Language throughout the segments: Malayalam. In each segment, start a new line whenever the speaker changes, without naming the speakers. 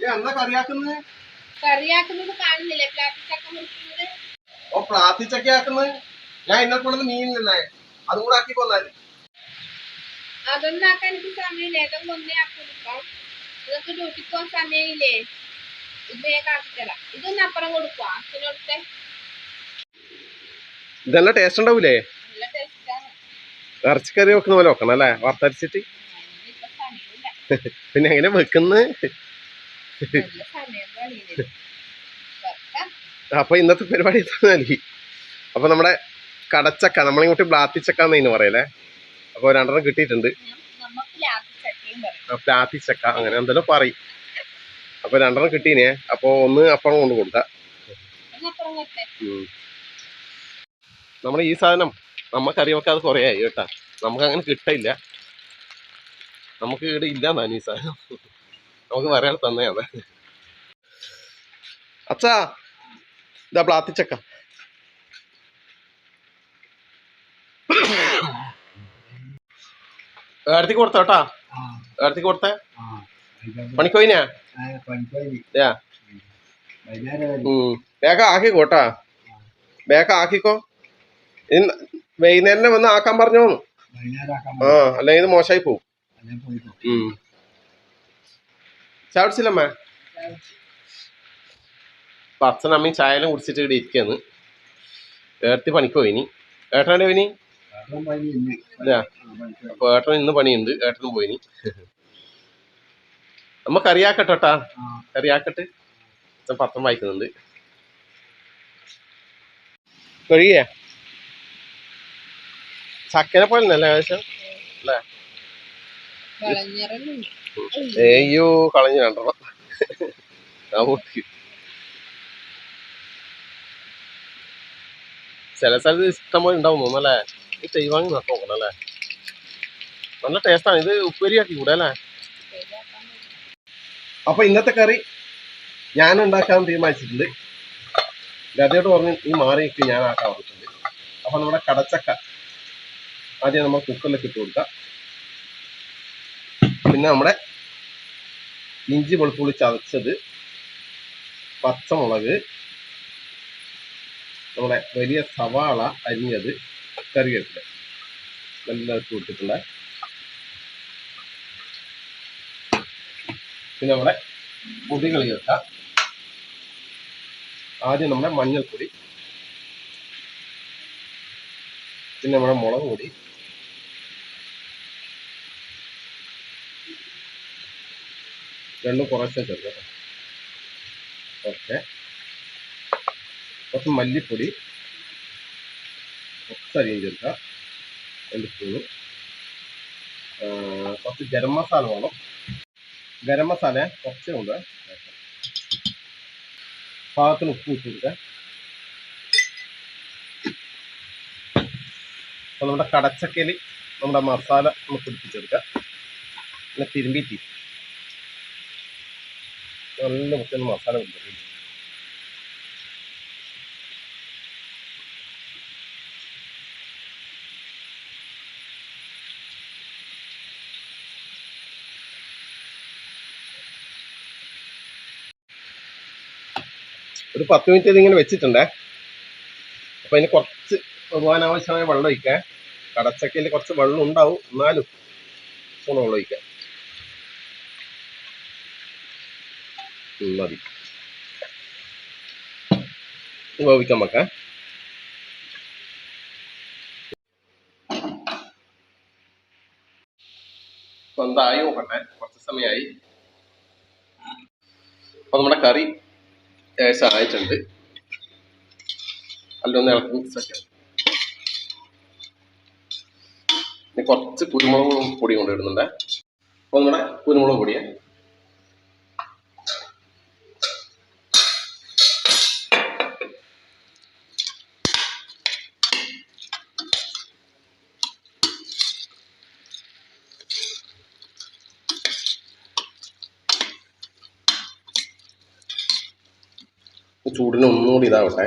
ഏ എന്നാ കറിയാക്കുന്നത്
കറിയാക്കുന്നത് കാണുന്നില്ലേ? പ്ലാസ്റ്റിക് ചക്ക മുറിക്കുന്നത്?
ഓ പ്രാർത്ഥിച്ചൊക്കെ ആക്കുന്നത് ഞാൻ ഇന്നെ കൊണ്ടത് മീനില്ലേ അതും കൂടെ ആക്കി കൊന്നാൽ.
അതൊന്നും ആക്കാൻ എനിക്ക് സമയമില്ല. ഏതൊന്നും ഒന്നേ ആക്കി കൊടുക്കാം ഇതൊക്കെ ഡ്യൂട്ടിക്ക് പോകാൻ സമയമില്ലേ? ഇത് ഞാൻ കാണിച്ചുതരാം. ഇതൊന്ന് അപ്പുറം കൊടുക്കുക അച്ഛനോടത്തെ?
ഇതെല്ലാം ടേസ്റ്റ് ഉണ്ടാവൂലേ? ഇറച്ചിക്കറി വെക്കുന്ന പോലെ വെക്കണം അല്ലേ? വറുത്തരച്ചിട്ട്? പിന്നെ എങ്ങനെ വെക്കുന്നത് അപ്പൊ ഇന്നത്തെ പരിപാടി നൽകി അപ്പൊ നമ്മുടെ കടച്ചക്ക നമ്മളിങ്ങോട്ട് ബ്ലാത്തിച്ചക്ക എന്ന് പറയലേ അപ്പൊ രണ്ടെണ്ണം കിട്ടിയിട്ടുണ്ട്. പ്ലാത്തിച്ചക്ക അങ്ങനെ എന്തെല്ലാം പറയും. അപ്പൊ രണ്ടെണ്ണം കിട്ടീനെ. അപ്പൊ ഒന്ന് അപ്പുറം കൊണ്ട് കൊടുക്കാം. നമ്മുടെ ഈ സാധനം അറിയാതെ കുറേ ആയി കേട്ടാ. നമുക്ക് അങ്ങനെ കിട്ടില്ല നമുക്ക് ഇവിടെ ഇല്ല എന്നാണ് ഈ സാധനം. നമുക്ക് പറയാൻ തന്നെയാണ്. അച്ഛാ ഇതാ പ്ലാത്തിച്ചക്ക ഏടത്തേക്ക് കൊടുത്ത കേട്ടാ. ഏടത്തേക്ക് കൊടുത്തേ. പണിക്കോയിനാ. വേഗം ആക്കിക്കോട്ടാ വേഗം ആക്കിക്കോ ഇന്ന് വൈകുന്നേരം വന്ന് ആക്കാൻ പറഞ്ഞോ ആ അല്ലെങ്കിൽ ഇത് മോശമായി പോവും. കുടിച്ചില്ലമ്മേ അപ്പൊ അച്ഛനും അമ്മയും ചായലും കുടിച്ചിട്ട് ഇവിടെ ഇരിക്കുന്നു ഏട്ടത്തി പണിക്കോ ഇനി. ഏട്ടനാണ് അപ്പോൾ അപ്പൊ ഏട്ടൻ ഇന്ന് പണിയുണ്ട്. ഏട്ടനും പോയിനി നമ്മ കറിയാക്കട്ടെട്ടാ കറിയാക്കട്ട് അച്ഛൻ പത്രം വായിക്കുന്നുണ്ട്. കഴിയേ ചക്കനെ പോലെ അല്ലേ ഏകദേശം?
വളഞ്ഞിറങ്ങും
അയ്യോ കളഞ്ഞു രണ്ടെണ്ണം. ചില സ്ഥലത്ത് ഇഷ്ടം പോലെ ഉണ്ടാവും തോന്നല്ലേ ഈ ചെയ്വാങ്ങി നട്ടു നോക്കണം അല്ലേ? നല്ല ടേസ്റ്റാണ് ഇത് ഉപ്പേരിയാക്കി കൂടെ അല്ലേ? അപ്പൊ ഇന്നത്തെ കറി ഞാൻ ഉണ്ടാക്കാൻ തീരുമാനിച്ചിട്ടുണ്ട് ഗതയോട് പറഞ്ഞ് ഈ മാറിയൊക്കെ ഞാൻ ആക്കാൻ പറഞ്ഞിട്ടുണ്ട് അപ്പൊ നമ്മുടെ കടച്ചക്ക ആദ്യം നമ്മൾ കുക്കറിലേക്ക് ഇട്ട് കൊടുക്കാം. പിന്നെ നമ്മുടെ ഇഞ്ചി വെളുത്തുള്ളി ചതച്ചത് പച്ചമുളക് നമ്മുടെ വലിയ സവാള അരിഞ്ഞത് കറിവേപ്പില. നല്ല ഇട്ടിട്ടുണ്ട് പിന്നെ നമ്മുടെ പൊടികൾ ചേർക്കാം ആദ്യം നമ്മുടെ മഞ്ഞൾപ്പൊടി പിന്നെ നമ്മുടെ മുളക് പൊടി രണ്ടും കുറച്ചേ ചേർക്കാം. ഓക്കെ. കുറച്ച് മല്ലിപ്പൊടി കുറച്ചധികം ചേർക്കാം രണ്ട് സ്പൂണ് കുറച്ച് ഗരം മസാല വേണം. ഗരം മസാല കുറച്ചേ ഉണ്ട് പാകത്തിന് ഉപ്പ് ഇട്ട് അപ്പോൾ നമ്മുടെ കടച്ചക്കയിൽ നമ്മുടെ മസാല ഒന്ന് പിടിപ്പിച്ചെടുക്കുക പിന്നെ തിരുമ്പിറ്റി നല്ല വൃത്തിയുള്ള മസാല പിടിപ്പിക്കും ഒരു പത്ത് മിനിറ്റ് ഇതിങ്ങനെ വെച്ചിട്ടുണ്ടേ. അപ്പൊ അതിന് കുറച്ച് ആവശ്യമായ വെള്ളം ഒഴിക്കാൻ കടച്ചക്കയിൽ കുറച്ച് വെള്ളം ഉണ്ടാവും. എന്നാലും വെള്ളം ഒഴിക്കാം. മതി ഇത് വേവിക്കാൻ വെക്കാം ഇപ്പൊ എന്തായി നോക്കട്ടെ കുറച്ച് സമയമായി. അപ്പൊ നമ്മുടെ കറി ഏകദേശം ആയിട്ടുണ്ട്. അല്ലൊന്ന് ഇളക്കി മിക്സ് ആക്കാം. കുറച്ച് കുരുമുളക് പൊടി കൊണ്ടിടുന്നുണ്ട് അപ്പോൾ അപ്പൊ നമ്മുടെ കുരുമുളക് പൊടിയെ ചൂടിന് ഒന്നുകൂടി ഇതാവട്ടെ.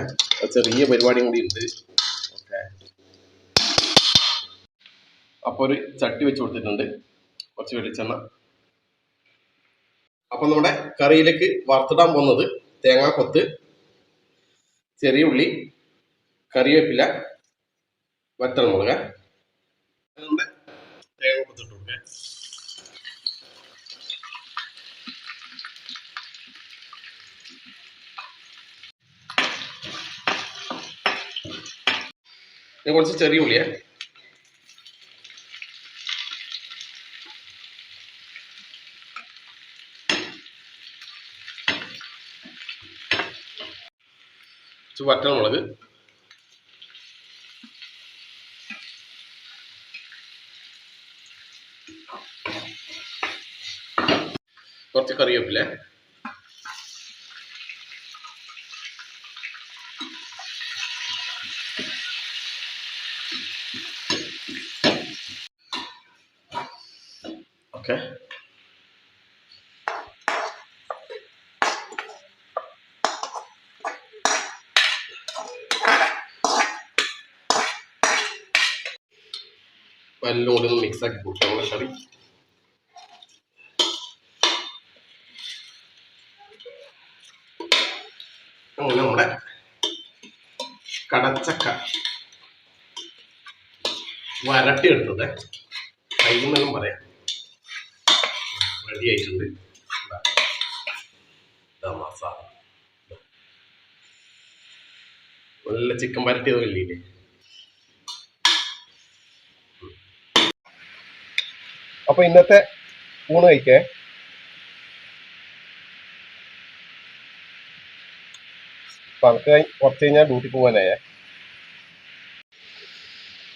ചെറിയ പരിപാടിയും കൂടി ഉണ്ട്. ഓക്കെ. അപ്പോൾ ഒരു ചട്ടി വെച്ച് കൊടുത്തിട്ടുണ്ട്. കുറച്ച് വെളിച്ചെണ്ണ. അപ്പം നമ്മുടെ കറിയിലേക്ക് വറുത്തിടാൻ പോകുന്നത് തേങ്ങാക്കൊത്ത് ചെറിയ ഉള്ളി കറിവേപ്പില വറ്റൽമുളക്. നമ്മുടെ തേങ്ങ കൊത്തിട്ട് കൊടുക്കുക ഇത് കുറച്ച് ചെറിയ ഉള്ളിയേ. വറ്റൽമുളക്. കുറച്ച് കറിവേപ്പില. എല്ലാം കൂടി ഒന്ന് മിക്സ് ആക്കി കൊടുക്കാം നമ്മുടെ കറി നമ്മുടെ കടച്ചക്ക. വരട്ടി എടുത്തത് കൈമെന്നും പറയാം റെഡി നല്ല ചിക്കൻ വരട്ടിയത് അപ്പൊ ഇന്നത്തെ ഊണ് കഴിക്കേ. അപ്പൊ നമുക്ക് കുറച്ച് കഴിഞ്ഞാൽ ഡ്യൂട്ടി പോകാനായേ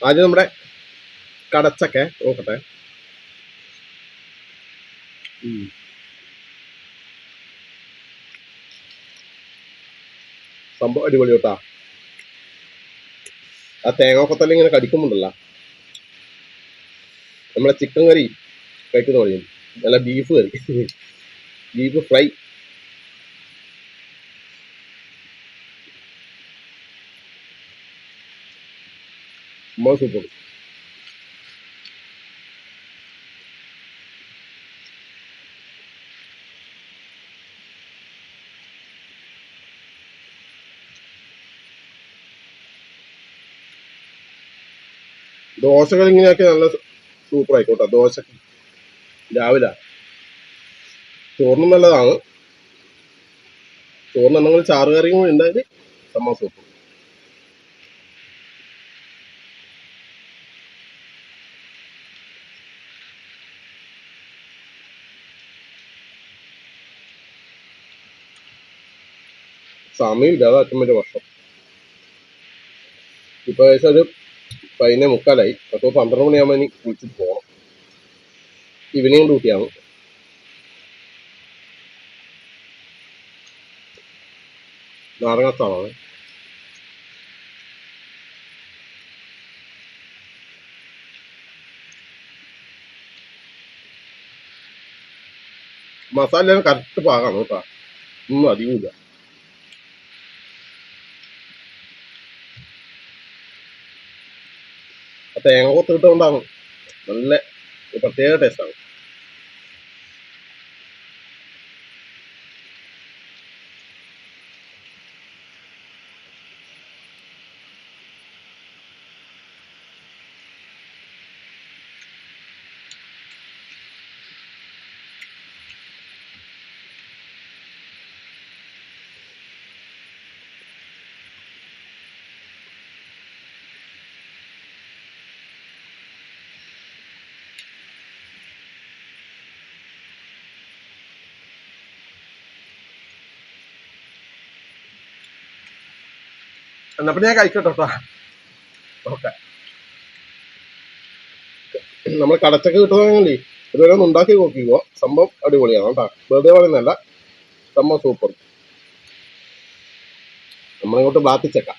ആദ്യം നമ്മുടെ കടച്ചൊക്കെ നോക്കട്ടെ. സംഭവം അടിപൊളി കേട്ടാ ആ തേങ്ങ തേങ്ങാക്കൊത്തല്ല ഇങ്ങനെ കടിക്കുമ്പോണ്ടല്ലോ. നമ്മളെ ചിക്കൻ കറി കഴിക്കുന്ന പറയും നല്ല ബീഫ് കറി ബീഫ് ഫ്രൈ സൂപ്പർ ദോശകൾ ഇങ്ങനെയൊക്കെ നല്ല സൂപ്പർ ആയിക്കോട്ടെ ദോശ രാവിലെ. ചോറിനും നല്ലതാണ്. ചോറിന് എന്തെങ്കിലും ചാറ് കറിയും കൂടി ഉണ്ടായത് സമ്മ സൂപ്പർ. സമയമില്ല. അത് വലിയ വർഷം ഇപ്പൊ ഏകദേശം ഒരു പതിനെ മുക്കാലായി. അപ്പോൾ പന്ത്രണ്ട് മണിയാകുമ്പോൾ ഇനി വിളിച്ചിട്ട് പോകണം ഈവനിങ് ഡ്യൂട്ടിയാണ് നാരങ്ങാത്താളാണ് മസാല കറക്റ്റ് പാകാണ് കേട്ടോ. ഒന്നും അധികമില്ല തേങ്ങ കൊത്തിട്ടുകൊണ്ടാണ് നല്ല പ്രത്യേക ടേസ്റ്റാണ് എന്നപ്പോൾ ഞാൻ കഴിക്കട്ടോ കേട്ടോ ഓക്കെ. നമ്മൾ കടച്ചൊക്കെ കിട്ടുന്നതാണെങ്കിൽ ഇതുവരെ ഒന്ന് ഉണ്ടാക്കി നോക്കിക്കോ. സംഭവം അടിപൊളിയാണ് കേട്ടോ വെറുതെ പറയുന്നതല്ല സംഭവം സൂപ്പർ നമ്മളിങ്ങോട്ട് ബാക്കിച്ചേക്കാം